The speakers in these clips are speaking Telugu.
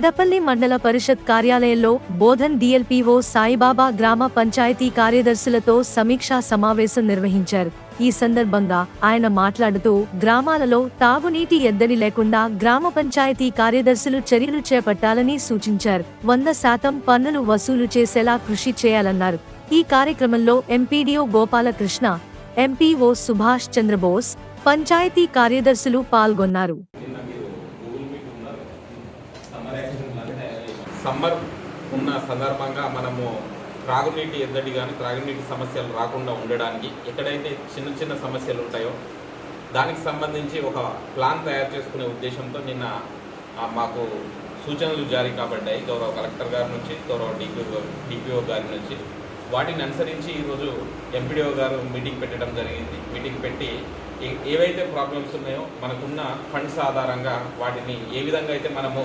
ఎడపల్లి మండల పరిషత్ కార్యాలయంలో బోధన్ డిఎల్పిఓ సాయిబాబా గ్రామ పంచాయతీ కార్యదర్శులతో సమీక్షా సమావేశం నిర్వహించారు. ఈ సందర్భంగా ఆయన మాట్లాడుతూ గ్రామాలలో తాగునీటి ఎద్దడి లేకుండా గ్రామ పంచాయతీ కార్యదర్శులు చర్యలు చేపట్టాలని సూచించారు. వంద శాతం పన్నులు వసూలు చేసేలా కృషి చేయాలన్నారు. ఈ కార్యక్రమంలో ఎంపీడీఓ గోపాలకృష్ణ ఎంపీఓ సుభాష్ చంద్రబోస్ పంచాయతీ కార్యదర్శులు పాల్గొన్నారు. సమ్మర్ ఉన్న సందర్భంగా మనము త్రాగునీటి ఎద్దడి కానీ త్రాగునీటి సమస్యలు రాకుండా ఉండడానికి ఎక్కడైతే చిన్న చిన్న సమస్యలు ఉంటాయో దానికి సంబంధించి ఒక ప్లాన్ తయారు చేసుకునే ఉద్దేశంతో నిన్న మాకు సూచనలు జారీ కాబడ్డాయి. గౌరవ కలెక్టర్ గారి నుంచి గౌరవ డిపిఓ డిపిఓ గారి నుంచి. వాటిని అనుసరించి ఈరోజు ఎంపీడీఓ గారు మీటింగ్ పెట్టడం జరిగింది. మీటింగ్ పెట్టి ఏవైతే ప్రాబ్లమ్స్ ఉన్నాయో మనకున్న ఫండ్స్ ఆధారంగా వాటిని ఏ విధంగా అయితే మనము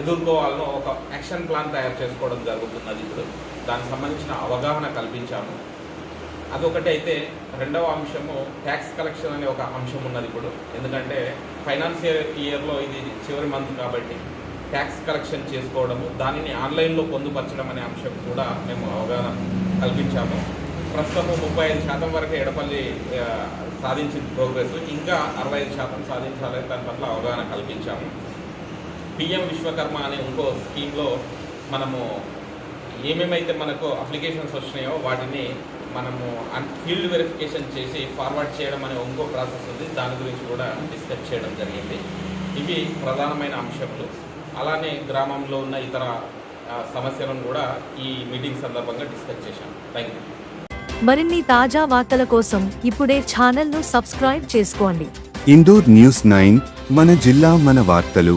ఎదుర్కోవాలనో ఒక యాక్షన్ ప్లాన్ తయారు చేసుకోవడం జరుగుతున్నది ఇప్పుడు. దానికి సంబంధించిన అవగాహన కల్పించాము. అదొకటి అయితే రెండవ అంశము ట్యాక్స్ కలెక్షన్ అనే ఒక అంశం ఉన్నది ఇప్పుడు. ఎందుకంటే ఫైనాన్షియల్ ఇయర్లో ఇది చివరి మంత్ కాబట్టి ట్యాక్స్ కలెక్షన్ చేసుకోవడము దానిని ఆన్లైన్లో పొందుపరచడం అనే అంశం కూడా మేము అవగాహన కల్పించాము. ప్రస్తుతం ముప్పై ఐదు శాతం వరకు ఎడపల్లి సాధించింది ప్రోగ్రెస్ ఇంకా అరవై ఐదు శాతం సాధించాలని దాని పట్ల అవగాహన కల్పించాము. పిఎం విశ్వకర్మ అనే ఇంకో స్కీమ్లో మనము ఏమేమైతే మనకు అప్లికేషన్స్ వచ్చినాయో వాటిని మనము ఫీల్డ్ వెరిఫికేషన్ చేసి ఫార్వర్డ్ చేయడం అనే ఇంకో ప్రాసెస్ ఉంది. దాని గురించి కూడా డిస్కస్ చేయడం జరిగింది. ఇవి ప్రధానమైన అంశములు. అలానే గ్రామంలో ఉన్న ఇతర సమస్యలను కూడా ఈ మీటింగ్ సందర్భంగా డిస్కస్ చేశాం థ్యాంక్ యూ మరిన్ని తాజా వార్తల కోసం ఇప్పుడే ఛానల్ను సబ్స్క్రైబ్ చేసుకోండి. ఇందూర్ న్యూస్ నైన్ మన జిల్లా మన వార్తలు.